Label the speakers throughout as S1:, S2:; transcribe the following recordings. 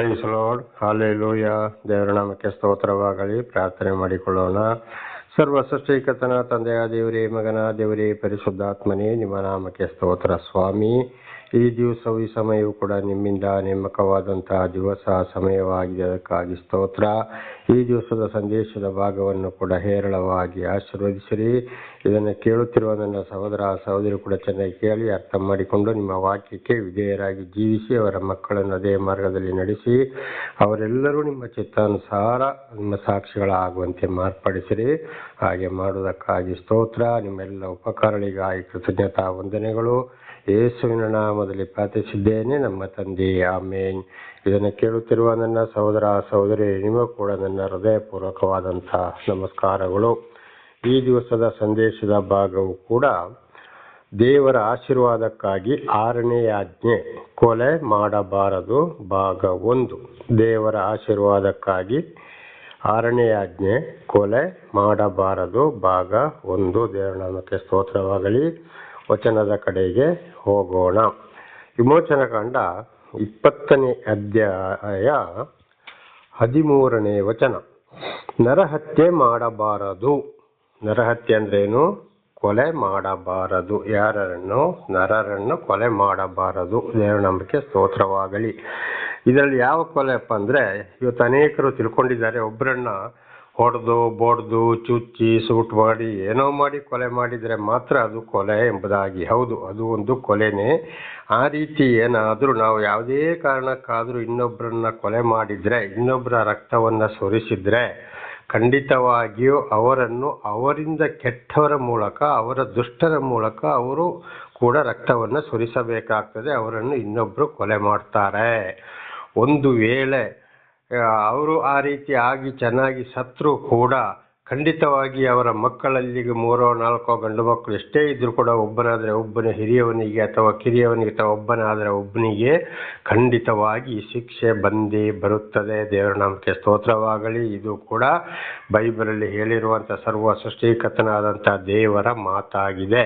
S1: Price lord hallelujah ದೇವರ ನಾಮಕ್ಕೆ ಸ್ತೋತ್ರವಾಗಲಿ. ಪ್ರಾರ್ಥನೆ ಮಾಡಿಕೊಳ್ಳೋಣ. ಸರ್ವ ಸೃಷ್ಟಿಕತನ ತಂದೆಯ ದೇವರೇ, ಮಗನ ದೇವರೇ, ಪರಿಶುದ್ಧಾತ್ಮನೇ, ನಿಮ್ಮ ನಾಮಕ್ಕೆ ಸ್ತೋತ್ರ, ಸ್ವಾಮಿ. ಈ ದಿವಸವು ಈ ಸಮಯವು ಕೂಡ ನಿಮ್ಮಿಂದ ನೇಮಕವಾದಂತಹ ದಿವಸ, ಸಮಯವಾಗಿದೆ. ಅದಕ್ಕಾಗಿ ಸ್ತೋತ್ರ. ಈ ದಿವಸದ ಸಂದೇಶದ ಭಾಗವನ್ನು ಕೂಡ ಹೇರಳವಾಗಿ ಆಶೀರ್ವದಿಸಿರಿ. ಇದನ್ನು ಕೇಳುತ್ತಿರುವ ನನ್ನ ಸಹೋದರ, ಸಹೋದರಿ ಕೂಡ ಚೆನ್ನಾಗಿ ಕೇಳಿ ಅರ್ಥ ಮಾಡಿಕೊಂಡು ನಿಮ್ಮ ವಾಕ್ಯಕ್ಕೆ ವಿಧೇಯರಾಗಿ ಜೀವಿಸಿ, ಅವರ ಮಕ್ಕಳನ್ನು ಅದೇ ಮಾರ್ಗದಲ್ಲಿ ನಡೆಸಿ, ಅವರೆಲ್ಲರೂ ನಿಮ್ಮ ಚಿತ್ತಾನುಸಾರ ನಿಮ್ಮ ಸಾಕ್ಷಿಗಳಾಗುವಂತೆ ಮಾರ್ಪಡಿಸಿರಿ. ಹಾಗೆ ಮಾಡುವುದಕ್ಕಾಗಿ ಸ್ತೋತ್ರ. ನಿಮ್ಮೆಲ್ಲ ಉಪಕಾರಗಳಿಗಾಗಿ ಕೃತಜ್ಞತಾ ವಂದನೆಗಳು. ಯೇಸುವಿನ ನಾಮದಲ್ಲಿ ಪ್ರಾರ್ಥಿಸಿದ್ದೇನೆ. ನಮ್ಮ ತಂದೆ, ಆಮೇನ್. ಇದನ್ನು ಕೇಳುತ್ತಿರುವ ನನ್ನ ಸಹೋದರ, ಸಹೋದರಿ ನಿಮಗೂ ಕೂಡ ನನ್ನ ಹೃದಯಪೂರ್ವಕವಾದಂಥ ನಮಸ್ಕಾರಗಳು. ಈ ದಿವಸದ ಸಂದೇಶದ ಭಾಗವು ಕೂಡ ದೇವರ ಆಶೀರ್ವಾದಕ್ಕಾಗಿ ಆರನೇ ಆಜ್ಞೆ, ಕೊಲೆ ಮಾಡಬಾರದು ಭಾಗ ಒಂದು. ದೇವರ ಆಶೀರ್ವಾದಕ್ಕಾಗಿ ಆರನೇ ಆಜ್ಞೆ, ಕೊಲೆ ಮಾಡಬಾರದು ಭಾಗ ಒಂದು. ದೇವರ ನಾಮಕ್ಕೆ ಸ್ತೋತ್ರವಾಗಲಿ. ವಚನದ ಕಡೆಗೆ ಹೋಗೋಣ. ವಿಮೋಚನ ಕಂಡ ಇಪ್ಪತ್ತನೇ ಅಧ್ಯಾಯ ಹದಿಮೂರನೇ ವಚನ. ನರಹತ್ಯೆ ಮಾಡಬಾರದು. ನರಹತ್ಯೆ ಅಂದ್ರೇನು ಕೊಲೆ ಮಾಡಬಾರದು. ಯಾರನ್ನು? ನರರನ್ನು ಕೊಲೆ ಮಾಡಬಾರದು. ದೇವನಂಬಿಕೆ ಸ್ತೋತ್ರವಾಗಲಿ. ಇದರಲ್ಲಿ ಯಾವ ಕೊಲೆಪ್ಪ ಅಂದರೆ ಇವತ್ತು ಅನೇಕರು ತಿಳ್ಕೊಂಡಿದ್ದಾರೆ. ಒಬ್ಬರನ್ನ ಹೊಡೆದು, ಬೊಡೆದು, ಚುಚ್ಚಿ, ಸೂಟ್ ಮಾಡಿ, ಏನೋ ಮಾಡಿ ಕೊಲೆ ಮಾಡಿದರೆ ಮಾತ್ರ ಅದು ಕೊಲೆ ಎಂಬುದಾಗಿ. ಹೌದು, ಅದು ಒಂದು ಕೊಲೆನೇ. ಆ ರೀತಿ ಏನಾದರೂ ನಾವು ಯಾವುದೇ ಕಾರಣಕ್ಕಾದರೂ ಇನ್ನೊಬ್ಬರನ್ನ ಕೊಲೆ ಮಾಡಿದರೆ ಇನ್ನೊಬ್ಬರ ರಕ್ತವನ್ನು ಸುರಿಸಿದರೆ, ಖಂಡಿತವಾಗಿಯೂ ಅವರನ್ನು ಅವರಿಂದ ಕೆಟ್ಟವರ ಮೂಲಕ, ಅವರ ದುಷ್ಟರ ಮೂಲಕ ಅವರು ಕೂಡ ರಕ್ತವನ್ನು ಸುರಿಸಬೇಕಾಗ್ತದೆ. ಅವರನ್ನು ಇನ್ನೊಬ್ಬರು ಕೊಲೆ ಮಾಡ್ತಾರೆ. ಒಂದು ವೇಳೆ ಅವರು ಆ ರೀತಿ ಆಗಿ ಚೆನ್ನಾಗಿ ಸತ್ರು ಕೂಡ ಖಂಡಿತವಾಗಿ ಅವರ ಮಕ್ಕಳಲ್ಲಿ ಮೂರೋ, ನಾಲ್ಕೋ ಗಂಡು ಮಕ್ಕಳು ಎಷ್ಟೇ ಇದ್ರೂ ಕೂಡ ಒಬ್ಬನಾದರೆ ಒಬ್ಬನ ಹಿರಿಯವನಿಗೆ ಅಥವಾ ಕಿರಿಯವನಿಗೆ ಅಥವಾ ಒಬ್ಬನಾದರೆ ಒಬ್ಬನಿಗೆ ಖಂಡಿತವಾಗಿ ಶಿಕ್ಷೆ ಬಂದೇ ಬರುತ್ತದೆ. ದೇವರ ನಾಮಕ್ಕೆ ಸ್ತೋತ್ರವಾಗಲಿ. ಇದು ಕೂಡ ಬೈಬಲಲ್ಲಿ ಹೇಳಿರುವಂಥ ಸರ್ವ ಸೃಷ್ಟಿಕರ್ತನಾದಂಥ ದೇವರ ಮಾತಾಗಿದೆ.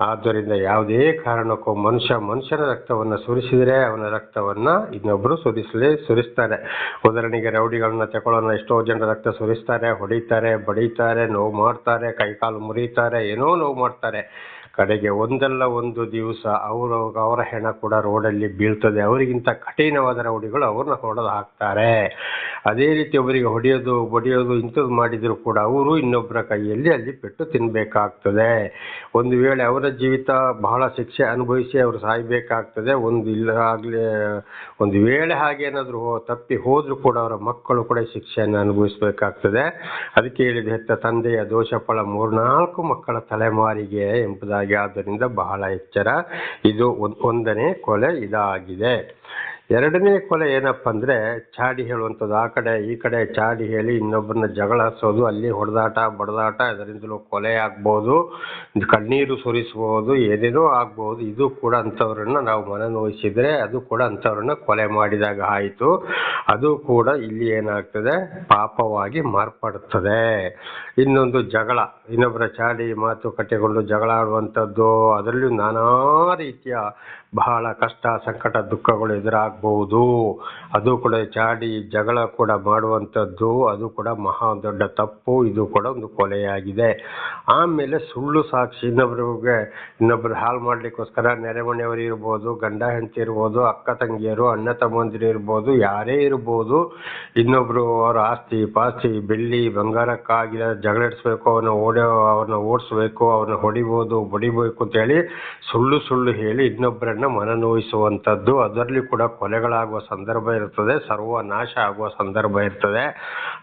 S1: ಆದ್ದರಿಂದ ಯಾವುದೇ ಕಾರಣಕ್ಕೂ ಮನುಷ್ಯ ಮನುಷ್ಯನ ರಕ್ತವನ್ನು ಸುರಿಸಿದರೆ ಅವನ ರಕ್ತವನ್ನು ಇನ್ನೊಬ್ಬರು ಸುರಿಸಲೇ ಸುರಿಸ್ತಾರೆ. ಉದಾಹರಣೆಗೆ ರೌಡಿಗಳನ್ನ ತಗೊಳ್ಳೋಣ, ಎಷ್ಟೋ ಜನ ರಕ್ತ ಸುರಿಸ್ತಾರೆ, ಹೊಡಿತಾರೆ, ಬಡಿತಾರೆ, ನೋವು ಮಾಡ್ತಾರೆ, ಕೈಕಾಲು ಮುರಿತಾರೆ, ಏನೋ ನೋವು ಮಾಡ್ತಾರೆ. ಕಡೆಗೆ ಒಂದಲ್ಲ ಒಂದು ದಿವಸ ಅವರ ಅವರ ಹೆಣ ಕೂಡ ರೋಡಲ್ಲಿ ಬೀಳ್ತದೆ. ಅವರಿಗಿಂತ ಕಠಿಣವಾದ ರೌಡಿಗಳು ಅವ್ರನ್ನ ಹೊಡೆದು ಹಾಕ್ತಾರೆ. ಅದೇ ರೀತಿ ಒಬ್ಬರಿಗೆ ಹೊಡೆಯೋದು, ಬಡಿಯೋದು ಇಂಥದ್ದು ಮಾಡಿದರೂ ಕೂಡ ಅವರು ಇನ್ನೊಬ್ಬರ ಕೈಯಲ್ಲಿ ಅಲ್ಲಿ ಪೆಟ್ಟು ತಿನ್ನಬೇಕಾಗ್ತದೆ ಒಂದು ವೇಳೆ ಅವರ ಜೀವಿತ ಬಹಳ ಶಿಕ್ಷೆ ಅನುಭವಿಸಿ ಅವರು ಸಾಯಬೇಕಾಗ್ತದೆ. ಒಂದು ಇಲ್ಲ ಆಗಲಿ, ಒಂದು ವೇಳೆ ಹಾಗೇನಾದರೂ ತಪ್ಪಿ ಹೋದರೂ ಕೂಡ ಅವರ ಮಕ್ಕಳು ಕೂಡ ಶಿಕ್ಷೆಯನ್ನು ಅನುಭವಿಸಬೇಕಾಗ್ತದೆ. ಅದಕ್ಕೆ ಹೇಳಿದ ಹೆತ್ತ ತಂದೆಯ ದೋಷಫಲ ಮೂರ್ನಾಲ್ಕು ಮಕ್ಕಳ ತಲೆಮಾರಿಗೆ ಎಂಬುದಾಗಿ ಆದ್ದರಿಂದ ಬಹಳ ಎಚ್ಚರ. ಇದು ಒಂದನೇ ಕೊಲೆ ಇದಾಗಿದೆ. ಎರಡನೇ ಕೊಲೆ ಏನಪ್ಪ ಅಂದರೆ ಚಾಡಿ ಹೇಳುವಂಥದ್ದು. ಆ ಕಡೆ, ಈ ಕಡೆ ಚಾಡಿ ಹೇಳಿ ಇನ್ನೊಬ್ಬರನ್ನ ಜಗಳ ಹಚ್ಚೋದು ಅಲ್ಲಿ ಹೊಡೆದಾಟ, ಬಡದಾಟ ಅದರಿಂದಲೂ ಕೊಲೆ ಆಗ್ಬೋದು, ಕಣ್ಣೀರು ಸುರಿಸ್ಬೋದು, ಏನೇನೋ ಆಗ್ಬೋದು. ಇದು ಕೂಡ ಅಂಥವ್ರನ್ನ ನಾವು ಮನನೋಯಿಸಿದ್ರೆ ಅದು ಕೂಡ ಅಂಥವ್ರನ್ನ ಕೊಲೆ ಮಾಡಿದಾಗ ಆಯಿತು. ಅದು ಕೂಡ ಇಲ್ಲಿ ಏನಾಗ್ತದೆ? ಪಾಪವಾಗಿ ಮಾರ್ಪಡುತ್ತದೆ ಇನ್ನೊಂದು ಜಗಳ, ಇನ್ನೊಬ್ಬರ ಚಾಡಿ ಮಾತುಕತೆಗೊಂಡು ಜಗಳ ಆಡುವಂಥದ್ದು, ಅದರಲ್ಲೂ ನಾನಾ ರೀತಿಯ ಬಹಳ ಕಷ್ಟ, ಸಂಕಟ, ದುಃಖಗಳು ಎದುರಾಗಬಹುದು. ಅದು ಕೂಡ ಚಾಡಿ ಜಗಳ ಕೂಡ ಮಾಡುವಂಥದ್ದು. ಅದು ಕೂಡ ಮಹಾ ದೊಡ್ಡ ತಪ್ಪು. ಇದು ಕೂಡ ಒಂದು ಕೊಲೆಯಾಗಿದೆ. ಆಮೇಲೆ ಸುಳ್ಳು ಸಾಕ್ಷಿ, ಇನ್ನೊಬ್ರಿಗೆ, ಇನ್ನೊಬ್ರು ಹಾಳು ಮಾಡಲಿಕ್ಕೋಸ್ಕರ ನೆರೆಮನೆಯವರು ಇರ್ಬೋದು, ಗಂಡ ಹೆಂಡತಿ ಇರ್ಬೋದು, ಅಕ್ಕ ತಂಗಿಯರು, ಅಣ್ಣ ತಮ್ಮಂದಿರು ಇರ್ಬೋದು, ಯಾರೇ ಇರ್ಬೋದು, ಇನ್ನೊಬ್ರು ಅವರ ಆಸ್ತಿ, ಪಾಸ್ತಿ, ಬೆಳ್ಳಿ, ಬಂಗಾರಕ್ಕಾಗಿ ಜಗಳಿಡಿಸ್ಬೇಕು ಅವನ್ನ ಓಡೋ, ಅವ್ರನ್ನ ಓಡಿಸ್ಬೇಕು, ಅವ್ರನ್ನ ಹೊಡಿಬೋದು ಬಡಿಬೇಕು ಅಂತೇಳಿ ಸುಳ್ಳು ಸುಳ್ಳು ಹೇಳಿ ಇನ್ನೊಬ್ಬರನ್ನ ಮನನೋಯಿಸುವಂಥದ್ದು ಅದರಲ್ಲಿ ಕೂಡ ಕೊಲೆಗಳಾಗುವ ಸಂದರ್ಭ ಇರ್ತದೆ ಸರ್ವನಾಶ ಆಗುವ ಸಂದರ್ಭ ಇರ್ತದೆ.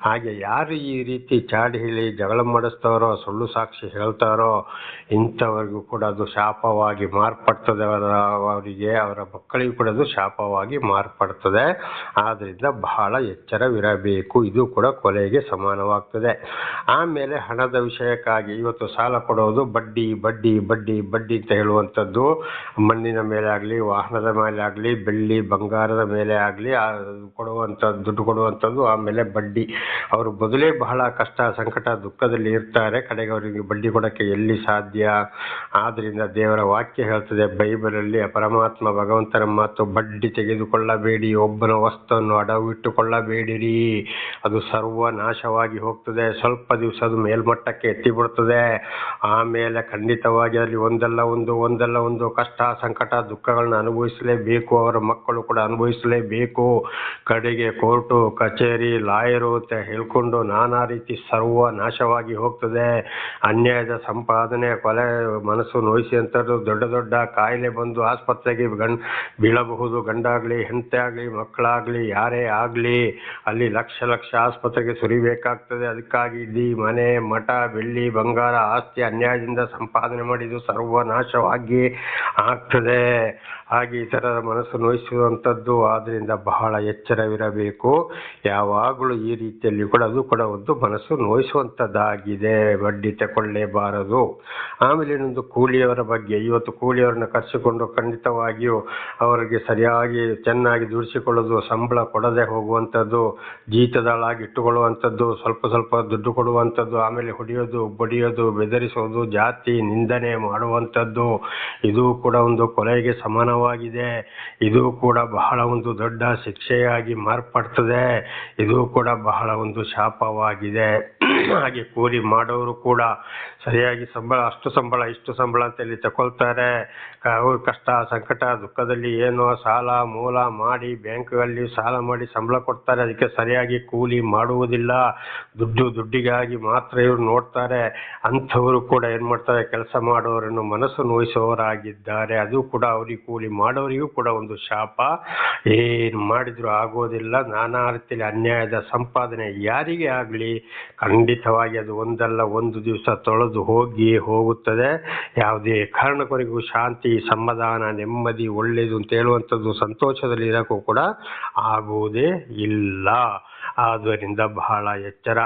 S1: ಹಾಗೆ ಯಾರು ಈ ರೀತಿ ಚಾಡಿ ಹೇಳಿ ಜಗಳ ಮಾಡಿಸ್ತಾರೋ, ಸುಳ್ಳು ಸಾಕ್ಷಿ ಹೇಳ್ತಾರೋ, ಇಂಥವ್ರಿಗೂ ಕೂಡ ಅದು ಶಾಪವಾಗಿ ಮಾರ್ಪಡ್ತದೆ. ಅವರ, ಅವರಿಗೆ, ಅವರ ಮಕ್ಕಳಿಗೂ ಕೂಡ ಅದು ಶಾಪವಾಗಿ ಮಾರ್ಪಡ್ತದೆ. ಆದ್ದರಿಂದ ಬಹಳ ಎಚ್ಚರವಿರಬೇಕು. ಇದು ಕೂಡ ಕೊಲೆಗೆ ಸಮಾನವಾಗ್ತದೆ. ಆಮೇಲೆ ಹಣದ ವಿಷಯಕ್ಕಾಗಿ ಇವತ್ತು ಸಾಲ ಕೊಡೋದು ಬಡ್ಡಿ ಬಡ್ಡಿ ಬಡ್ಡಿ ಬಡ್ಡಿ ಅಂತ ಹೇಳುವಂಥದ್ದು. ಮಣ್ಣಿನ ಮೇಲೆ ಮೇಲೆ ಆಗಲಿ ವಾಹನದ ಮೇಲೆ ಆಗಲಿ ಬೆಳ್ಳಿ, ಬಂಗಾರದ ಮೇಲೆ ಆಗಲಿ ಕೊಡುವಂಥದ್ದು ದುಡ್ಡು ಕೊಡುವಂಥದ್ದು ಆಮೇಲೆ ಬಡ್ಡಿ. ಅವರು ಮೊದಲೇ ಬಹಳ ಕಷ್ಟ, ಸಂಕಟ, ದುಃಖದಲ್ಲಿ ಇರ್ತಾರೆ. ಕಡೆಗೆ ಅವರಿಗೆ ಬಡ್ಡಿ ಕೊಡೋಕ್ಕೆ ಎಲ್ಲಿ ಸಾಧ್ಯ? ಆದ್ದರಿಂದ ದೇವರ ವಾಕ್ಯ ಹೇಳ್ತದೆ, ಬೈಬಲಲ್ಲಿ ಪರಮಾತ್ಮ ಭಗವಂತನ ಮಾತು, ಬಡ್ಡಿ ತೆಗೆದುಕೊಳ್ಳಬೇಡಿ, ಒಬ್ಬನ ವಸ್ತುವನ್ನು ಅಡವಿಟ್ಟುಕೊಳ್ಳಬೇಡಿರಿ. ಅದು ಸರ್ವ ನಾಶವಾಗಿ ಹೋಗ್ತದೆ, ಸ್ವಲ್ಪ ದಿವಸ ಅದು ಮೇಲ್ಮಟ್ಟಕ್ಕೆ ಎತ್ತಿಬಿಡ್ತದೆ ಆಮೇಲೆ ಖಂಡಿತವಾಗಿ ಅಲ್ಲಿ ಒಂದಲ್ಲ ಒಂದು ಒಂದಲ್ಲ ಒಂದು ಕಷ್ಟ, ಸಂಕಟ ದುಃಖಗಳನ್ನ ಅನುಭವಿಸಲೇಬೇಕು, ಅವರ ಮಕ್ಕಳು ಕೂಡ ಅನುಭವಿಸಲೇಬೇಕು. ಕಡೆಗೆ ಕೋರ್ಟು, ಕಚೇರಿ, ಲಾಯರು ಅಂತ ಹೇಳ್ಕೊಂಡು ನಾನಾ ರೀತಿ ಸರ್ವ ನಾಶವಾಗಿ ಹೋಗ್ತದೆ. ಅನ್ಯಾಯದ ಸಂಪಾದನೆ, ಕೊಲೆ, ಮನಸ್ಸು ನೋಯಿಸಿ ಅಂತದ್ದು ದೊಡ್ಡ ದೊಡ್ಡ ಕಾಯಿಲೆ ಬಂದು ಆಸ್ಪತ್ರೆಗೆ ಗಂಡ್ ಬೀಳಬಹುದು. ಗಂಡಾಗಲಿ ಹೆಂಡತಿ ಆಗಲಿ ಮಕ್ಕಳಾಗಲಿ, ಯಾರೇ ಆಗಲಿ, ಅಲ್ಲಿ ಲಕ್ಷ ಲಕ್ಷ ಆಸ್ಪತ್ರೆಗೆ ಸುರಿಬೇಕಾಗ್ತದೆ. ಅದಕ್ಕಾಗಿ ಇಲ್ಲಿ ಮನೆ, ಮಠ, ಬೆಳ್ಳಿ, ಬಂಗಾರ, ಆಸ್ತಿ, ಅನ್ಯಾಯದಿಂದ ಸಂಪಾದನೆ ಮಾಡಿದ್ದು ಸರ್ವನಾಶವಾಗಿ ಆಗ್ತದೆ. ಹಾಗೆ ಥರದ ಮನಸ್ಸು ನೋಯಿಸುವಂಥದ್ದು ಆದ್ದರಿಂದ ಬಹಳ ಎಚ್ಚರವಿರಬೇಕು. ಯಾವಾಗಲೂ ಈ ರೀತಿಯಲ್ಲಿ ಕೂಡ ಅದು ಕೂಡ ಒಂದು ಮನಸ್ಸು ನೋಯಿಸುವಂಥದ್ದಾಗಿದೆ. ಬಡ್ಡಿ ತಗೊಳ್ಳೇಬಾರದು. ಆಮೇಲೆ ಇನ್ನೊಂದು ಕೂಲಿಯವರ ಬಗ್ಗೆ. ಇವತ್ತು ಕೂಲಿಯವರನ್ನ ಕರೆಸಿಕೊಂಡು ಖಂಡಿತವಾಗಿಯೂ ಅವರಿಗೆ ಸರಿಯಾಗಿ ಚೆನ್ನಾಗಿ ದುಡಿಸಿಕೊಳ್ಳೋದು, ಸಂಬಳ ಕೊಡದೆ ಹೋಗುವಂಥದ್ದು, ಜೀತದಾಳಾಗಿ ಇಟ್ಟುಕೊಳ್ಳುವಂಥದ್ದು, ಸ್ವಲ್ಪ ಸ್ವಲ್ಪ ದುಡ್ಡು ಕೊಡುವಂಥದ್ದು, ಆಮೇಲೆ ಹೊಡೆಯೋದು, ಬಡಿಯೋದು, ಬೆದರಿಸೋದು, ಜಾತಿ ನಿಂದನೆ ಮಾಡುವಂಥದ್ದು, ಇದು ಕೂಡ ಒಂದು ಕೊಲೆಗೆ ಸಮಾನವಾಗಿದೆ. ಇದು ಕೂಡ ಬಹಳ ಒಂದು ದೊಡ್ಡ ಶಿಕ್ಷೆಯಾಗಿ ಮಾರ್ಪಡ್ತದೆ. ಇದು ಕೂಡ ಬಹಳ ಒಂದು ಶಾಪವಾಗಿದೆ. ಹಾಗೆ ಕೂಲಿ ಮಾಡೋರು ಕೂಡ ಸರಿಯಾಗಿ ಸಂಬಳ, ಅಷ್ಟು ಸಂಬಳ, ಇಷ್ಟು ಸಂಬಳ ಅಂತ ಇಲ್ಲಿ ತಗೊಳ್ತಾರೆ ಕಷ್ಟ, ಸಂಕಟ, ದುಃಖದಲ್ಲಿ ಏನೋ ಸಾಲ, ಮೂಲ ಮಾಡಿ ಬ್ಯಾಂಕ್ಗಳಲ್ಲಿ ಸಾಲ ಮಾಡಿ ಸಂಬಳ ಕೊಡ್ತಾರೆ. ಅದಕ್ಕೆ ಸರಿಯಾಗಿ ಕೂಲಿ ಮಾಡುವುದಿಲ್ಲ. ದುಡ್ಡು ದುಡ್ಡಿಗಾಗಿ ಮಾತ್ರ ಇವ್ರು ನೋಡ್ತಾರೆ. ಅಂಥವರು ಕೂಡ ಏನು ಮಾಡ್ತಾರೆ? ಕೆಲಸ ಮಾಡೋರನ್ನು ಮನಸ್ಸು ನೋಯಿಸುವವರಾಗಿದ್ದಾರೆ ಅದು ಕೂಡ ಅವ್ರಿಗೆ ಕೂಲಿ ಮಾಡೋರಿಗೂ ಕೂಡ ಒಂದು ಶಾಪ. ಏನು ಮಾಡಿದ್ರು ಆಗೋದಿಲ್ಲ. ನಾನಾ ರೀತಿಯಲ್ಲಿ ಅನ್ಯಾಯದ ಸಂಪಾದನೆ ಯಾರಿಗೆ ಆಗಲಿ? ಖಂಡಿತವಾಗಿ ಅದು ಒಂದಲ್ಲ, ಒಂದು ದಿವಸ ತೊಳೆದು ಹೋಗಿ ಹೋಗುತ್ತದೆ. ಯಾವುದೇ ಕಾರಣಕ್ಕೂ ಶಾಂತಿ, ಸಮಾಧಾನ, ನೆಮ್ಮದಿ ಒಳ್ಳೆಯದು ಅಂತ ಹೇಳುವಂಥದ್ದು ಸಂತೋಷದಲ್ಲಿ ಇರೋಕ್ಕೂ ಕೂಡ ಆಗುವುದೇ ಇಲ್ಲ. ಆದ್ದರಿಂದ ಬಹಳ ಎಚ್ಚರ.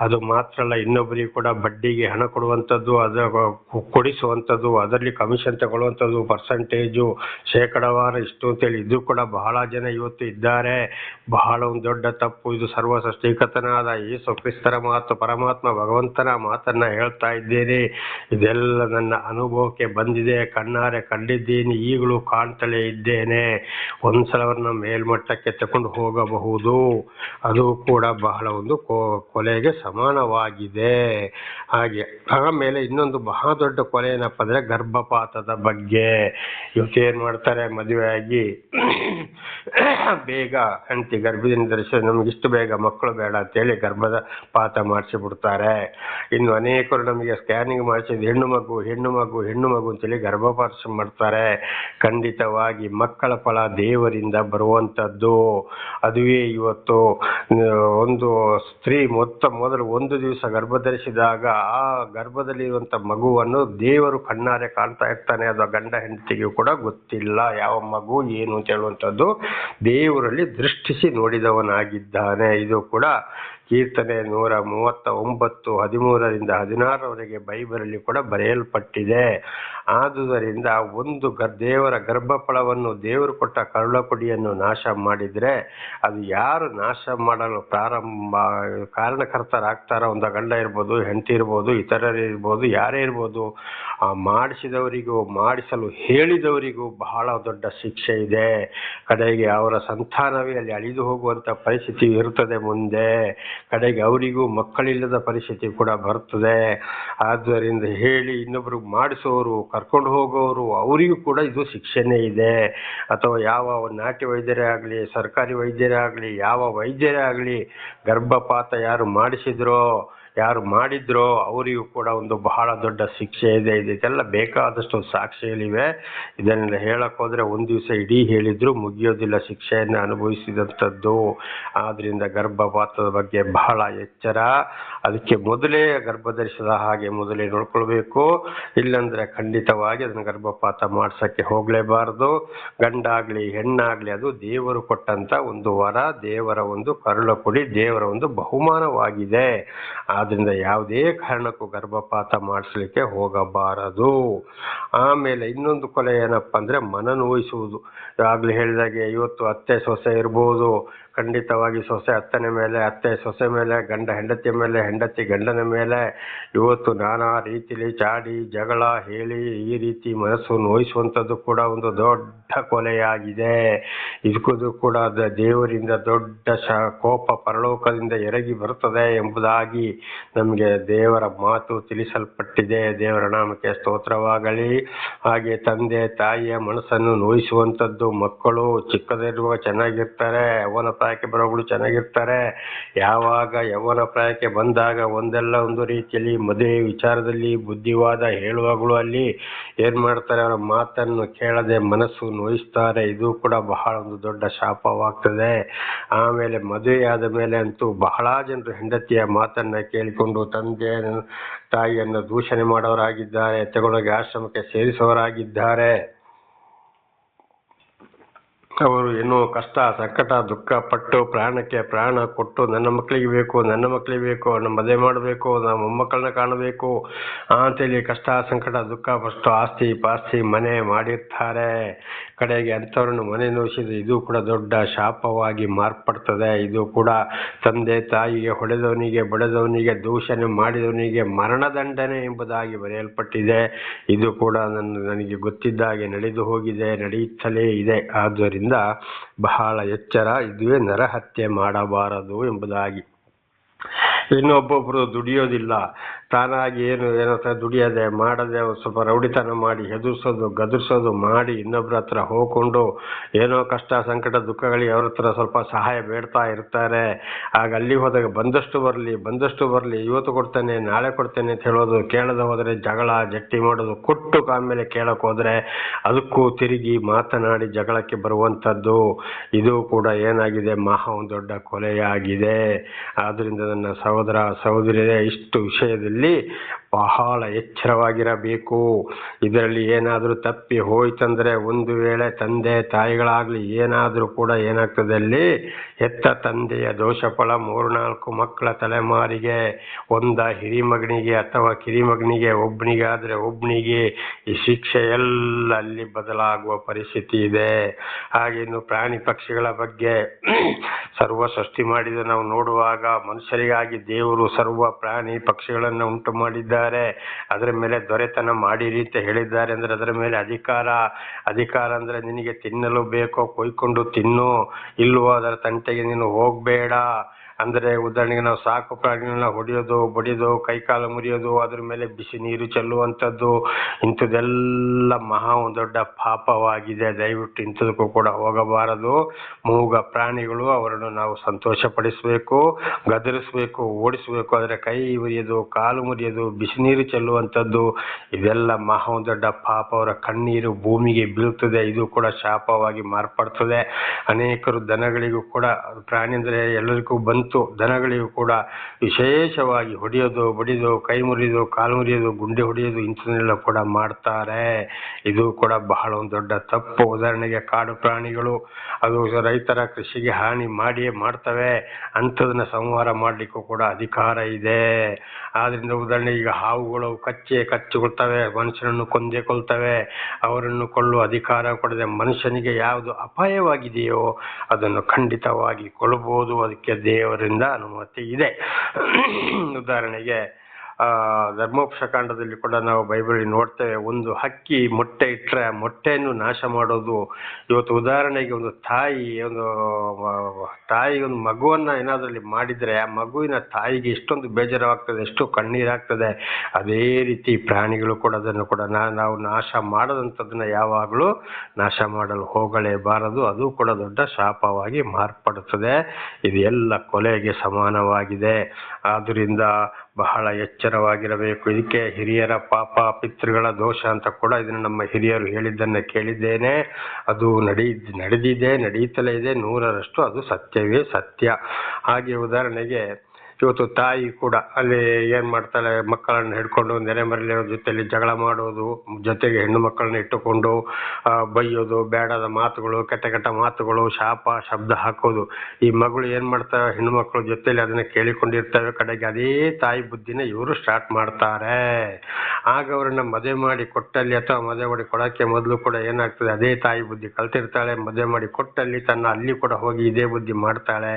S1: ಅದು ಮಾತ್ರ ಅಲ್ಲ ಇನ್ನೊಬ್ಬರಿಗೆ ಕೂಡ ಬಡ್ಡಿಗೆ ಹಣ ಕೊಡುವಂಥದ್ದು ಅದರ ಕೊ- ಕೊಡಿಸುವಂಥದ್ದು, ಅದರಲ್ಲಿ ಕಮಿಷನ್ ತಗೊಳ್ಳುವಂಥದ್ದು ಪರ್ಸೆಂಟೇಜು ಶೇಕಡಾವಾರು ಇಷ್ಟು ಅಂತೇಳಿ. ಇದು ಕೂಡ ಬಹಳ ಜನ ಇವತ್ತು ಇದ್ದಾರೆ. ಬಹಳ ಒಂದು ದೊಡ್ಡ ತಪ್ಪು. ಇದು ಸರ್ವ ಸೃಷ್ಟಿಕತನಾದ ಯೇಸು ಕ್ರಿಸ್ತರ ಮಾತು, ಪರಮಾತ್ಮ ಭಗವಂತನ ಮಾತನ್ನ ಹೇಳ್ತಾ ಇದ್ದೇನೆ. ಇದೆಲ್ಲ ನನ್ನ ಅನುಭವಕ್ಕೆ ಬಂದಿದೆ. ಕಣ್ಣಾರೆ ಕಂಡಿದ್ದೀನಿ. ಈಗಲೂ ಕಾಣ್ತಲೇ ಇದ್ದೇನೆ. ಒಂದ್ಸಲವನ್ನ ಮೇಲ್ಮಟ್ಟಕ್ಕೆ ತಕೊಂಡು ಹೋಗಬಹುದು. ಅದು ಕೂಡ ಬಹಳ ಒಂದು ಕೊಲೆಗೆ ಸಮಾನವಾಗಿದೆ. ಹಾಗೆ ಆಮೇಲೆ ಇನ್ನೊಂದು ಬಹಳ ದೊಡ್ಡ ಕೊಲೆ ಏನಪ್ಪ ಅಂದ್ರೆ ಗರ್ಭಪಾತದ ಬಗ್ಗೆ. ಇವತ್ತು ಏನ್ ಮಾಡ್ತಾರೆ ಮದುವೆ ಆಗಿ ಬೇಗ ಹೆಂಡತಿ ಗರ್ಭದಿಂದ ನಮ್ಗೆ ಇಷ್ಟು ಬೇಗ ಮಕ್ಕಳು ಬೇಡ ಅಂತೇಳಿ ಗರ್ಭದ ಪಾತ ಮಾಡಿಸಿ ಬಿಡ್ತಾರೆ ಇನ್ನು ಅನೇಕರು ನಮಗೆ ಸ್ಕ್ಯಾನಿಂಗ್ ಮಾಡಿಸಿದ ಹೆಣ್ಣು ಮಗು ಹೆಣ್ಣು ಮಗು ಹೆಣ್ಣು ಮಗು ಅಂತೇಳಿ ಗರ್ಭಪಾತ ಮಾಡ್ತಾರೆ. ಖಂಡಿತವಾಗಿ ಮಕ್ಕಳ ಫಲ ದೇವರಿಂದ ಬರುವಂಥದ್ದು. ಅದುವೇ ಇವತ್ತು ಒಂದು ಸ್ತ್ರೀ ಮೊತ್ತ ಮೊದಲು ಒಂದು ದಿವಸ ಗರ್ಭ ಧರಿಸಿದಾಗ ಆ ಗರ್ಭದಲ್ಲಿರುವಂಥ ಮಗುವನ್ನು ದೇವರು ಕಣ್ಣಾರೆ ಕಾಣ್ತಾ ಇರ್ತಾನೆ. ಅದು ಗಂಡ ಹೆಂಡತಿಗೂ ಕೂಡ ಗೊತ್ತಿಲ್ಲ ಯಾವ ಮಗು, ಏನು ಅಂತ ಹೇಳುವಂಥದ್ದು ದೇವರಲ್ಲಿ ದೃಷ್ಟಿಸಿ ನೋಡಿದವನಾಗಿದ್ದಾನೆ. ಇದು ಕೂಡ ಕೀರ್ತನೆ ನೂರ ಮೂವತ್ತ ಒಂಬತ್ತು ಹದಿಮೂರರಿಂದ ಹದಿನಾರರವರೆಗೆ ಬೈಬಲಲ್ಲಿ ಕೂಡ ಬರೆಯಲ್ಪಟ್ಟಿದೆ. ಆದುದರಿಂದ ಒಂದು ಗ, ದೇವರ ಗರ್ಭಫಲವನ್ನು ದೇವರು ಕೊಟ್ಟ ಕರುಳಕೊಡಿಯನ್ನು ನಾಶ ಮಾಡಿದರೆ ಅದು ಯಾರು ನಾಶ ಮಾಡಲು ಪ್ರಾರಂಭ, ಕಾರಣಕರ್ತರಾಗ್ತಾರೋ ಒಂದು ಗಂಡ ಇರ್ಬೋದು, ಹೆಂಡತಿ ಇರ್ಬೋದು, ಇತರರು ಇರ್ಬೋದು, ಯಾರೇ ಇರ್ಬೋದು, ಆ ಮಾಡಿಸಿದವರಿಗೂ, ಮಾಡಿಸಲು ಹೇಳಿದವರಿಗೂ ಬಹಳ ದೊಡ್ಡ ಶಿಕ್ಷೆ ಇದೆ. ಕಡೆಗೆ ಅವರ ಸಂತಾನವೇ ಅಲ್ಲಿ ಅಳಿದು ಹೋಗುವಂಥ ಪರಿಸ್ಥಿತಿ ಇರುತ್ತದೆ ಮುಂದೆ. ಕಡೆಗೆ ಅವರಿಗೂ ಮಕ್ಕಳಿಲ್ಲದ ಪರಿಸ್ಥಿತಿ ಕೂಡ ಬರ್ತದೆ. ಆದ್ದರಿಂದ ಹೇಳಿ ಇನ್ನೊಬ್ಬರು ಮಾಡಿಸೋರು ಕರ್ಕೊಂಡು ಹೋಗೋರು, ಅವರಿಗೂ ಕೂಡ ಇದು ಶಿಕ್ಷೆನೇ ಇದೆ. ಅಥವಾ ಯಾವ ನಾಟಿ ವೈದ್ಯರೇ ಆಗಲಿ, ಸರ್ಕಾರಿ ವೈದ್ಯರೇ ಆಗಲಿ, ಯಾವ ವೈದ್ಯರೇ ಆಗಲಿ ಗರ್ಭಪಾತ ಯಾರು ಮಾಡಿಸಿದ್ರೋ ಯಾರು ಮಾಡಿದ್ರೋ ಅವರಿಗೂ ಕೂಡ ಒಂದು ಬಹಳ ದೊಡ್ಡ ಶಿಕ್ಷೆ ಇದೆ. ಇದಕ್ಕೆಲ್ಲ ಬೇಕಾದಷ್ಟು ಸಾಕ್ಷಿಗಳಿವೆ. ಇದನ್ನೆಲ್ಲ ಹೇಳಕ್ ಹೋದ್ರೆ ಒಂದು ದಿವಸ ಇಡೀ ಹೇಳಿದ್ರು ಮುಗಿಯೋದಿಲ್ಲ ಶಿಕ್ಷೆಯನ್ನು ಅನುಭವಿಸಿದಂಥದ್ದು. ಆದ್ರಿಂದ ಗರ್ಭಪಾತದ ಬಗ್ಗೆ ಬಹಳ ಎಚ್ಚರ. ಅದಕ್ಕೆ ಮೊದಲೇ ಗರ್ಭ ಧರಿಸಿದ ಹಾಗೆ ಮೊದಲೇ ನೋಡ್ಕೊಳ್ಬೇಕು. ಇಲ್ಲಂದ್ರೆ ಖಂಡಿತವಾಗಿ ಅದನ್ನ ಗರ್ಭಪಾತ ಮಾಡ್ಸಕ್ಕೆ ಹೋಗ್ಲೇಬಾರದು. ಗಂಡಾಗ್ಲಿ, ಹೆಣ್ಣಾಗ್ಲಿ ಅದು ದೇವರು ಕೊಟ್ಟಂತ ಒಂದು ವರ, ದೇವರ ಒಂದು ಕರುಳ ಕೊಡಿ, ದೇವರ ಒಂದು ಬಹುಮಾನವಾಗಿದೆ. ಆದ್ರಿಂದ ಯಾವುದೇ ಕಾರಣಕ್ಕೂ ಗರ್ಭಪಾತ ಮಾಡಿಸ್ಲಿಕ್ಕೆ ಹೋಗಬಾರದು. ಆಮೇಲೆ ಇನ್ನೊಂದು ಕೊಲೆ ಏನಪ್ಪ ಅಂದರೆ ಮನ ನೋಯಿಸುವುದು. ಆಗ್ಲೇ ಹೇಳಿದಾಗೆ ಇವತ್ತು ಅತ್ತೆ ಸೊಸೆ ಇರ್ಬೋದು. ಖಂಡಿತವಾಗಿ ಸೊಸೆ ಅತ್ತನ ಮೇಲೆ, ಅತ್ತೆ ಸೊಸೆ ಮೇಲೆ, ಗಂಡ ಹೆಂಡತಿಯ ಮೇಲೆ, ಹೆಂಡತಿ ಗಂಡನ ಮೇಲೆ ಇವತ್ತು ನಾನಾ ರೀತಿಲಿ ಚಾಡಿ, ಜಗಳ, ಹೇಳಿ ಈ ರೀತಿ ಮನಸ್ಸು ನೋಯಿಸುವಂಥದ್ದು ಕೂಡ ಒಂದು ದೊಡ್ಡ ಕೊಲೆಯಾಗಿದೆ. ಇದಕ್ಕೂ ಕೂಡ ದೇವರಿಂದ ದೊಡ್ಡ ಶ, ಕೋಪ ಪರಲೋಕದಿಂದ ಎರಗಿ ಬರುತ್ತದೆ ಎಂಬುದಾಗಿ ನಮಗೆ ದೇವರ ಮಾತು ತಿಳಿಸಲ್ಪಟ್ಟಿದೆ. ದೇವರ ನಾಮಕ್ಕೆ ಸ್ತೋತ್ರವಾಗಲಿ. ಹಾಗೆ ತಂದೆ, ತಾಯಿಯ ಮನಸ್ಸನ್ನು ನೋಯಿಸುವಂಥದ್ದು ಮಕ್ಕಳು ಚಿಕ್ಕದಿರುವ ಚೆನ್ನಾಗಿರ್ತಾರೆ. ಯವನ ಪ್ರಾಯಕ್ಕೆ ಬರೋಗಳು ಚೆನ್ನಾಗಿರ್ತಾರೆ. ಯಾವಾಗ ಯವನ ಪ್ರಾಯಕ್ಕೆ ಬಂದಾಗ ಒಂದಲ್ಲ ಒಂದು ರೀತಿಯಲ್ಲಿ ಮದುವೆ ವಿಚಾರದಲ್ಲಿ ಬುದ್ಧಿವಾದ ಹೇಳುವಾಗಲೂ ಅಲ್ಲಿ ಏನು ಮಾಡ್ತಾರೆ, ಅವರ ಮಾತನ್ನು ಕೇಳದೆ ಮನಸ್ಸು ನೋಯಿಸ್ತಾರೆ. ಇದು ಕೂಡ ಬಹಳ ಒಂದು ದೊಡ್ಡ ಶಾಪವಾಗ್ತದೆ. ಆಮೇಲೆ ಮದುವೆ ಆದ ಮೇಲೆ ಅಂತೂ ಬಹಳ ಜನರು ಹೆಂಡತಿಯ ಮಾತನ್ನ ಕೇಳಿಕೊಂಡು ತಂದೆ ತಾಯಿಯನ್ನು ದೂಷಣೆ ಮಾಡೋರಾಗಿದ್ದಾರೆ ತಗೊಂಡೋಗಿ ಆಶ್ರಮಕ್ಕೆ ಸೇರಿಸುವವರಾಗಿದ್ದಾರೆ ಅವರು ಏನೋ ಕಷ್ಟ, ಸಂಕಟ, ದುಃಖ ಪಟ್ಟು ಪ್ರಾಣಕ್ಕೆ ಪ್ರಾಣ ಕೊಟ್ಟು ನನ್ನ ಮಕ್ಕಳಿಗೆ ಬೇಕು, ನನ್ನ ಮಕ್ಕಳಿಗೆ ಬೇಕು ನಮ್ಮ ಮದುವೆ ಮಾಡಬೇಕು, ನಮ್ಮ ಮೊಮ್ಮಕ್ಕಳನ್ನ ಕಾಣಬೇಕು ಅಂತೇಳಿ ಕಷ್ಟ, ಸಂಕಟ, ದುಃಖ ಫಸ್ಟು ಆಸ್ತಿ, ಪಾಸ್ತಿ ಮನೆ ಮಾಡಿರ್ತಾರೆ. ಕಡೆಗೆ ಅಂಥವ್ರನ್ನು ಮನೆ ನೋಯಿಸಿದ ಇದು ಕೂಡ ದೊಡ್ಡ ಶಾಪವಾಗಿ ಮಾರ್ಪಡ್ತದೆ. ಇದು ಕೂಡ ತಂದೆ ತಾಯಿಗೆ ಹೊಡೆದವನಿಗೆ, ಬಡದವನಿಗೆ, ದೂಷಣೆ ಮಾಡಿದವನಿಗೆ ಮರಣದಂಡನೆ ಎಂಬುದಾಗಿ ಬರೆಯಲ್ಪಟ್ಟಿದೆ. ಇದು ಕೂಡ ನನ್ನ, ನನಗೆ ಗೊತ್ತಿದ್ದಾಗೆ ನಡೆದು ಹೋಗಿದೆ, ನಡೆಯುತ್ತಲೇ ಇದೆ. ಆದ್ದರಿಂದ ಬಹಳ ಎಚ್ಚರ ಇದುವೇ ನರಹತ್ಯೆ ಮಾಡಬಾರದು ಎಂಬುದಾಗಿ. ಇನ್ನೊಬ್ಬೊಬ್ರು ದುಡಿಯೋದಿಲ್ಲ. ತಾನಾಗಿ ಏನು, ಏನೋ ತ- ದುಡಿಯದೆ, ಮಾಡದೆ ಒಂದ್ ಸ್ವಲ್ಪ ರೌಡಿತನ ಮಾಡಿ, ಹೆದರ್ಸೋದು, ಗದರ್ಸೋದು ಮಾಡಿ ಇನ್ನೊಬ್ರ ಹತ್ರ ಹೋಗ್ಕೊಂಡು ಏನೋ ಕಷ್ಟ, ಸಂಕಟ, ದುಃಖಗಳಿಗೆ ಅವ್ರ ಹತ್ರ ಸ್ವಲ್ಪ ಸಹಾಯ ಬೇಡ್ತಾ ಇರ್ತಾರೆ. ಆಗ ಅಲ್ಲಿ ಹೋದಾಗ ಬಂದಷ್ಟು ಬರಲಿ ಬಂದಷ್ಟು ಬರಲಿ, ಇವತ್ತು ಕೊಡ್ತೇನೆ, ನಾಳೆ ಕೊಡ್ತೇನೆ ಅಂತ ಹೇಳೋದು, ಕೇಳದೆ ಹೋದರೆ ಜಗಳ, ಜಟ್ಟಿ ಮಾಡೋದು, ಕೊಟ್ಟು ಆಮೇಲೆ ಕೇಳಕ್ ಹೋದ್ರೆ ಅದಕ್ಕೂ ತಿರುಗಿ ಮಾತನಾಡಿ ಜಗಳಕ್ಕೆ ಬರುವಂಥದ್ದು. ಇದು ಕೂಡ ಏನಾಗಿದೆ? ಮಹಾ ಒಂದು ದೊಡ್ಡ ಕೊಲೆಯಾಗಿದೆ. ಆದ್ದರಿಂದ ನನ್ನ ಸಹೋದರ, ಸಹೋದರಿಯರೇ, ಇಷ್ಟು ವಿಷಯದಲ್ಲಿ ಬಹಳ ಎಚ್ಚರವಾಗಿರಬೇಕು. ಇದರಲ್ಲಿ ಏನಾದರೂ ತಪ್ಪಿ ಹೋಯ್ತಂದ್ರೆ ಒಂದು ವೇಳೆ ತಂದೆ ತಾಯಿಗಳಾಗ್ಲಿ ಏನಾದರೂ ಕೂಡ ಏನಾಗ್ತದೆ ಅಲ್ಲಿ ಹೆತ್ತ ತಂದೆಯ ದೋಷ ಫಲ ಮೂರ್ನಾಲ್ಕು ಮಕ್ಕಳ ತಲೆಮಾರಿಗೆ, ಒಂದ ಹಿರಿಮಗನಿಗೆ ಅಥವಾ ಕಿರಿಮಗನಿಗೆ ಒಬ್ಬನಿಗಾದ್ರೆ ಒಬ್ಬನಿಗೆ ಈ ಶಿಕ್ಷೆ ಎಲ್ಲ ಅಲ್ಲಿ ಬದಲಾಗುವ ಪರಿಸ್ಥಿತಿ ಇದೆ. ಹಾಗೆ ಇನ್ನು ಪ್ರಾಣಿ ಪಕ್ಷಿಗಳ ಬಗ್ಗೆ ಸರ್ವ ಸೃಷ್ಟಿ ಮಾಡಿದ ನಾವು ನೋಡುವಾಗ ಮನುಷ್ಯರಿಗಾಗಿ ದೇವರು ಸರ್ವ ಪ್ರಾಣಿ ಪಕ್ಷಿಗಳನ್ನು ಉಂಟು ಮಾಡಿದ್ದಾರೆ. ಅದರ ಮೇಲೆ ದೊರೆತನ ಮಾಡಿರಿ ಅಂತ ಹೇಳಿದ್ದಾರೆ ಅಂದರೆ ಅದರ ಮೇಲೆ ಅಧಿಕಾರ. ಅಧಿಕಾರ ಅಂದರೆ ನಿನಗೆ ತಿನ್ನಲು ಬೇಕೋ ಕೊಯ್ಕೊಂಡು ತಿನ್ನು. ಇಲ್ವೋ ಅದರ ತಂಟೆಗೆ ನೀನು ಹೋಗ್ಬೇಡ. ಅಂದ್ರೆ ಉದಾಹರಣೆಗೆ ನಾವು ಸಾಕು ಪ್ರಾಣಿಗಳನ್ನ ಹೊಡೆಯೋದು, ಬಡಿಯೋದು, ಕೈಕಾಲು ಮುರಿಯೋದು, ಅದ್ರ ಮೇಲೆ ಬಿಸಿ ನೀರು ಚೆಲ್ಲುವಂಥದ್ದು, ಇಂಥದ್ದೆಲ್ಲ ಮಹಾ ಒಂದು ದೊಡ್ಡ ಪಾಪವಾಗಿದೆ. ದಯವಿಟ್ಟು ಇಂಥದಕ್ಕೂ ಕೂಡ ಹೋಗಬಾರದು. ಮೂಗ ಪ್ರಾಣಿಗಳು ಅವರನ್ನು ನಾವು ಸಂತೋಷಪಡಿಸಬೇಕು, ಗದರಿಸಬೇಕು, ಓಡಿಸಬೇಕು. ಆದರೆ ಕೈ ಮುರಿಯೋದು, ಕಾಲು ಮುರಿಯೋದು, ಬಿಸಿ ನೀರು ಚೆಲ್ಲುವಂಥದ್ದು, ಇದೆಲ್ಲ ಮಹಾ ಒಂದು ದೊಡ್ಡ ಪಾಪ. ಅವರ ಕಣ್ಣೀರು ಭೂಮಿಗೆ ಬೀಳ್ತದೆ ಇದು ಕೂಡ ಶಾಪವಾಗಿ ಮಾರ್ಪಡ್ತದೆ. ಅನೇಕರು ದನಗಳಿಗೂ ಕೂಡ, ಪ್ರಾಣಿ ಅಂದರೆ ಎಲ್ಲರಿಗೂ ಬಂತು ದನಗಳಿಗೂ ಕೂಡ ವಿಶೇಷವಾಗಿ ಹೊಡೆಯೋದು, ಬಡಿದು, ಕೈ ಮುರಿಯೋದು ಕಾಲು ಮುರಿಯೋದು ಗುಂಡಿ ಹೊಡೆಯೋದು ಇಂಥದನ್ನೆಲ್ಲ ಕೂಡ ಮಾಡ್ತಾರೆ. ಇದು ಕೂಡ ಬಹಳ ಒಂದು ದೊಡ್ಡ ತಪ್ಪು. ಉದಾಹರಣೆಗೆ ಕಾಡು ಪ್ರಾಣಿಗಳು, ಅದು ರೈತರ ಕೃಷಿಗೆ ಹಾನಿ ಮಾಡಿಯೇ ಮಾಡ್ತವೆ. ಅಂಥದನ್ನ ಸಂಹಾರ ಮಾಡಲಿಕ್ಕೂ ಕೂಡ ಅಧಿಕಾರ ಇದೆ. ಆದ್ರಿಂದ ಉದಾಹರಣೆ, ಈಗ ಹಾವುಗಳು ಕಚ್ಚೆ ಕಚ್ಚಿಕೊಳ್ತವೆ, ಮನುಷ್ಯನನ್ನು ಕೊಂದೇ ಕೊಲ್ತವೆ ಅವರನ್ನು ಕೊಳ್ಳುವ ಅಧಿಕಾರ ಕೊಡದೆ ಮನುಷ್ಯನಿಗೆ ಯಾವುದು ಅಪಾಯವಾಗಿದೆಯೋ ಅದನ್ನು ಖಂಡಿತವಾಗಿ ಕೊಲ್ಲಬಹುದು ಅದಕ್ಕೆ ದೇವರಿಂದ ಅನುಮತಿ ಇದೆ. ಉದಾಹರಣೆಗೆ ಆ ಧರ್ಮೋಪಶ ಕಾಂಡದಲ್ಲಿ ಕೂಡ ನಾವು ಬೈಬಲ್ ನೋಡ್ತೇವೆ. ಒಂದು ಹಕ್ಕಿ ಮೊಟ್ಟೆ ಇಟ್ಟರೆ ಮೊಟ್ಟೆಯನ್ನು ನಾಶ ಮಾಡೋದು. ಇವತ್ತು ಉದಾಹರಣೆಗೆ ಒಂದು ತಾಯಿ ಒಂದು ತಾಯಿ ಒಂದು ಮಗುವನ್ನ ಏನಾದ್ರಲ್ಲಿ ಮಾಡಿದ್ರೆ ಆ ಮಗುವಿನ ತಾಯಿಗೆ ಎಷ್ಟೊಂದು ಬೇಜಾರಾಗ್ತದೆ, ಎಷ್ಟು ಕಣ್ಣೀರಾಗ್ತದೆ. ಅದೇ ರೀತಿ ಪ್ರಾಣಿಗಳು ಕೂಡ ಅದನ್ನು ಕೂಡ ನಾವು ನಾಶ ಮಾಡದಂಥದ್ದನ್ನ ಯಾವಾಗಲೂ ನಾಶ ಮಾಡಲು ಹೋಗಲೇಬಾರದು. ಅದು ಕೂಡ ದೊಡ್ಡ ಶಾಪವಾಗಿ ಮಾರ್ಪಡುತ್ತದೆ. ಇದು ಎಲ್ಲ ಕೊಲೆಗೆ ಸಮಾನವಾಗಿದೆ. ಆದ್ರಿಂದ ಬಹಳ ಎಚ್ಚರವಾಗಿರಬೇಕು. ಇದಕ್ಕೆ ಹಿರಿಯರ ಪಾಪ, ಪಿತೃಗಳ ದೋಷ ಅಂತ ಕೂಡ ಇದನ್ನು ನಮ್ಮ ಹಿರಿಯರು ಹೇಳಿದ್ದನ್ನು ಕೇಳಿದ್ದೇನೆ. ಅದು ನಡೀ, ನಡೆದಿದೆ ನಡೀತಲೇ ಇದೆ. ನೂರರಷ್ಟು ಅದು ಸತ್ಯವೇ ಸತ್ಯ. ಹಾಗೆ ಉದಾಹರಣೆಗೆ ಇವತ್ತು ತಾಯಿ ಕೂಡ ಅಲ್ಲಿ ಏನ್ ಮಾಡ್ತಾಳೆ, ಮಕ್ಕಳನ್ನ ಹಿಡ್ಕೊಂಡು ನೆರೆ ಮರೆಯವ್ರ ಜೊತೆಯಲ್ಲಿ ಜಗಳ ಮಾಡೋದು, ಜೊತೆಗೆ ಹೆಣ್ಣು ಮಕ್ಕಳನ್ನ ಇಟ್ಟುಕೊಂಡು ಬೈಯೋದು, ಬೇಡದ ಮಾತುಗಳು, ಕೆಟ್ಟ ಕೆಟ್ಟ ಮಾತುಗಳು, ಶಾಪ, ಶಬ್ದ ಹಾಕೋದು. ಈ ಮಗಳು ಏನ್ ಮಾಡ್ತಾರೆ ಹೆಣ್ಣು ಮಕ್ಕಳ ಜೊತೆಯಲ್ಲಿ ಅದನ್ನ ಕೇಳಿಕೊಂಡಿರ್ತವೆ ಕಡೆಗೆ, ಅದೇ ತಾಯಿ ಬುದ್ಧಿನ ಇವರು ಸ್ಟಾರ್ಟ್ ಮಾಡ್ತಾರೆ. ಆಗ ಅವರನ್ನ ಮದುವೆ ಮಾಡಿ ಕೊಟ್ಟಲ್ಲಿ ಅಥವಾ ಮದುವೆ ಮಾಡಿ ಕೊಡಕ್ಕೆ ಮೊದಲು ಕೂಡ ಏನಾಗ್ತದೆ, ಅದೇ ತಾಯಿ ಬುದ್ಧಿ ಕಲ್ತಿರ್ತಾಳೆ, ಮದುವೆ ಮಾಡಿ ಕೊಟ್ಟಲ್ಲಿ ತನ್ನ ಅಲ್ಲಿ ಕೂಡ ಹೋಗಿ ಇದೇ ಬುದ್ಧಿ ಮಾಡ್ತಾಳೆ.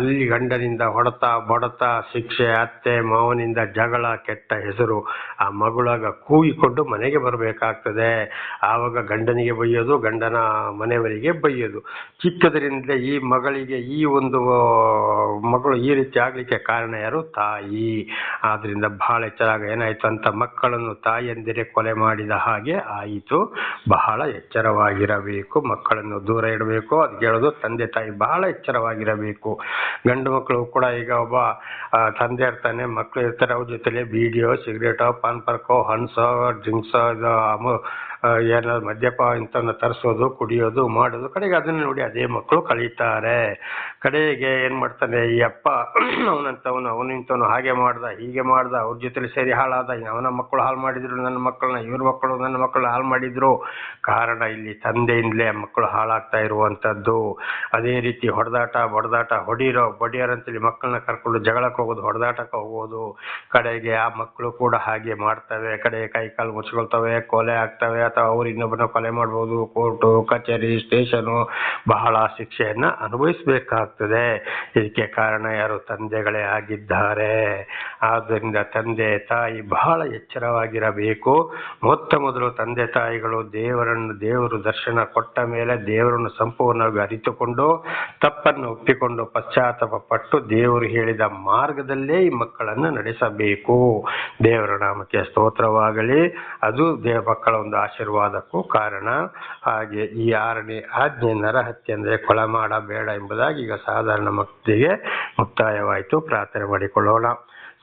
S1: ಅಲ್ಲಿ ಗಂಡನಿಂದ ಹೊಡೆತ, ಬಡತ ಶಿಕ್ಷೆ, ಅತ್ತೆ, ಮಾವನಿಂದ ಜಗಳ, ಕೆಟ್ಟ ಹೆಸರು, ಆ ಮಗಳಾಗ ಕೂಗಿಕೊಂಡು ಮನೆಗೆ ಬರಬೇಕಾಗ್ತದೆ. ಆವಾಗ ಗಂಡನಿಗೆ ಬೈಯೋದು, ಗಂಡನ ಮನೆಯವರಿಗೆ ಬೈಯೋದು. ಚಿಕ್ಕದರಿಂದಲೇ ಈ ಮಗಳಿಗೆ ಈ ಒಂದು ಮಗಳು ಈ ರೀತಿ ಆಗಲಿಕ್ಕೆ ಕಾರಣ ಯಾರು? ತಾಯಿ. ಆದ್ದರಿಂದ ಬಹಳ ಎಚ್ಚರಾಗ ಏನಾಯಿತು ಅಂತ ಮಕ್ಕಳನ್ನು ತಾಯಿಯಂದಿರೆ ಕೊಲೆ ಮಾಡಿದ ಹಾಗೆ ಆಯಿತು. ಬಹಳ ಎಚ್ಚರವಾಗಿರಬೇಕು. ಮಕ್ಕಳನ್ನು ದೂರ ಇಡಬೇಕು. ಅದು ಹೇಳೋದು ತಂದೆ ತಾಯಿ ಬಹಳ ಎಚ್ಚರವಾಗಿರಬೇಕು. ಗಂಡು ಮಕ್ಕಳು ಕೂಡ ಈಗ ಒಬ್ಬ ತಂದೆ ಇರ್ತಾನೆ ಮಕ್ಕಳು ಇರ್ತಾರೆ ಅವ್ರ ಜೊತೆಲಿ ಬೀಡಿಯೋ ಸಿಗರೇಟೋ ಪಾನ್ ಪರ್ಕೋ ಹಣ್ಸೋ ಡ್ರಿಂಕ್ಸೋ ಇದು ಏನಾದ್ರು ಮದ್ಯಪ ಇಂಥವನ್ನ ತರಿಸೋದು, ಕುಡಿಯೋದು, ಮಾಡೋದು, ಕಡೆಗೆ ಅದನ್ನ ನೋಡಿ ಅದೇ ಮಕ್ಕಳು ಕಳೀತಾರೆ ಕಡೆಗೆ ಏನ್ ಮಾಡ್ತಾನೆ, ಈ ಅಪ್ಪ ಅವನಂತವನು ಅವನು ಇಂಥವನು, ಹಾಗೆ ಮಾಡ್ದ, ಹೀಗೆ ಮಾಡ್ದ, ಅವ್ರ ಜೊತೆಲಿ ಸೇರಿ ಹಾಳಾದ ಅವನ ಮಕ್ಕಳು ಹಾಳು ಮಾಡಿದ್ರು, ನನ್ನ ಮಕ್ಕಳನ್ನ, ಇವ್ರ ಮಕ್ಕಳು ನನ್ನ ಮಕ್ಕಳು ಹಾಳು ಮಾಡಿದ್ರು. ಕಾರಣ ಇಲ್ಲಿ ತಂದೆಯಿಂದಲೇ ಮಕ್ಕಳು ಹಾಳಾಗ್ತಾ ಇರುವಂತದ್ದು ಅದೇ ರೀತಿ ಹೊಡೆದಾಟ, ಬಡದಾಟ, ಹೊಡೀರೋ ಅಂತೇಳಿ ಮಕ್ಕಳನ್ನ ಕರ್ಕೊಂಡು ಜಗಳಕ್ಕೆ ಹೋಗೋದು, ಹೊಡೆದಾಟಕ್ಕೆ ಹೋಗೋದು. ಕಡೆಗೆ ಆ ಮಕ್ಕಳು ಕೂಡ ಹಾಗೆ ಮಾಡ್ತವೆ. ಕಡೆ ಕೈ ಕಾಲು ಮುಚ್ಕೊಳ್ತವೆ, ಕೊಲೆ ಆಗ್ತವೆ ಅಥವಾ ಅವ್ರು ಇನ್ನೊಬ್ಬರನ್ನ ಕೊಲೆ ಮಾಡ್ಬೋದು ಕೋರ್ಟು ಕಚೇರಿ ಸ್ಟೇಷನು ಬಹಳ ಶಿಕ್ಷೆಯನ್ನ ಅನುಭವಿಸಬೇಕಾಗ್ತದೆ. ಇದಕ್ಕೆ ಕಾರಣ ಯಾರು? ತಂದೆಗಳೇ ಆಗಿದ್ದಾರೆ. ಆದ್ದರಿಂದ ತಂದೆ, ತಾಯಿ ಬಹಳ ಎಚ್ಚರವಾಗಿರಬೇಕು. ಮೊತ್ತ ಮೊದಲು ತಂದೆ, ತಾಯಿಗಳು ದೇವರನ್ನು, ದೇವರು ದರ್ಶನ ಕೊಟ್ಟ ಮೇಲೆ ದೇವರನ್ನು ಸಂಪೂರ್ಣವಾಗಿ ಅರಿತುಕೊಂಡು, ತಪ್ಪನ್ನು ಒಪ್ಪಿಕೊಂಡು, ಪಶ್ಚಾತ್ತಾಪ ಪಟ್ಟು ದೇವರು ಹೇಳಿದ ಮಾರ್ಗದಲ್ಲೇ ಈ ಮಕ್ಕಳನ್ನು ನಡೆಸಬೇಕು. ದೇವರ ನಾಮಕ್ಕೆ ಸ್ತೋತ್ರವಾಗಲಿ. ಅದು ದೇವ ಮಕ್ಕಳ ಒಂದು ಆಶೀರ್ವಾದಕ್ಕೂ ಕಾರಣ. ಹಾಗೆ ಈ ಆರನೇ ಆಜ್ಞೆ ನರಹತ್ಯೆ ಅಂದರೆ ಕೊಳ ಮಾಡಬೇಡ ಎಂಬುದಾಗಿ ಈಗ ಸಾಧಾರಣ ಮಕ್ಕಳಿಗೆ ಮುಕ್ತಾಯವಾಯಿತು. ಪ್ರಾರ್ಥನೆ ಮಾಡಿಕೊಳ್ಳೋಣ.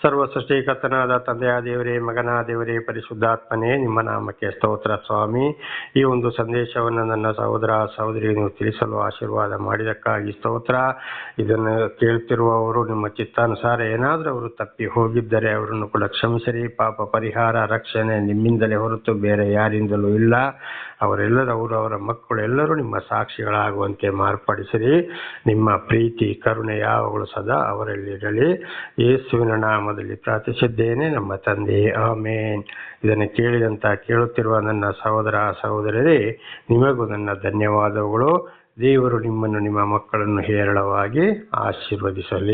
S1: ಸರ್ವ ಸೃಷ್ಟಿಕರ್ತನಾದ ತಂದೆಯ ದೇವರೇ ಮಗನ ದೇವರೇ ಪರಿಶುದ್ಧಾತ್ಮನೇ, ನಿಮ್ಮ ನಾಮಕ್ಕೆ ಸ್ತೋತ್ರ ಸ್ವಾಮಿ. ಈ ಒಂದು ಸಂದೇಶವನ್ನು ನನ್ನ ಸಹೋದರ ಸಹೋದರಿ ನೀವು ತಿಳಿಸಲು ಆಶೀರ್ವಾದ ಮಾಡಿದಕ್ಕಾಗಿ ಸ್ತೋತ್ರ. ಇದನ್ನು ಕೇಳ್ತಿರುವವರು ನಿಮ್ಮ ಚಿತ್ತಾನುಸಾರ ಏನಾದರೂ ಅವರು ತಪ್ಪಿ ಹೋಗಿದ್ದರೆ ಅವರನ್ನು ಕೂಡ ಕ್ಷಮಿಸಿರಿ. ಪಾಪ ಪರಿಹಾರ, ರಕ್ಷಣೆ ನಿಮ್ಮಿಂದಲೇ ಹೊರತು ಬೇರೆ ಯಾರಿಂದಲೂ ಇಲ್ಲ. ಅವರೆಲ್ಲರವರು, ಅವರ ಮಕ್ಕಳು ಎಲ್ಲರೂ ನಿಮ್ಮ ಸಾಕ್ಷಿಗಳಾಗುವಂತೆ ಮಾರ್ಪಡಿಸಿರಿ. ನಿಮ್ಮ ಪ್ರೀತಿ, ಕರುಣೆ ಯಾವಾಗಲೂ ಸದಾ ಅವರಲ್ಲಿರಲಿ. ಯೇಸುವಿನ ನಾಮದಲ್ಲಿ ಪ್ರಾರ್ಥಿಸಿದ್ದೇನೆ. ನಮ್ಮ ತಂದೆ, ಆಮೇನ್. ಇದನ್ನು ಕೇಳಿದಂತ ಕೇಳುತ್ತಿರುವ ನನ್ನ ಸಹೋದರ ಸಹೋದರರೇ ನಿಮಗೂ ನನ್ನ ಧನ್ಯವಾದಗಳು. ದೇವರು ನಿಮ್ಮನ್ನು ನಿಮ್ಮ ಮಕ್ಕಳನ್ನು ಹೇರಳವಾಗಿ ಆಶೀರ್ವದಿಸಲಿ.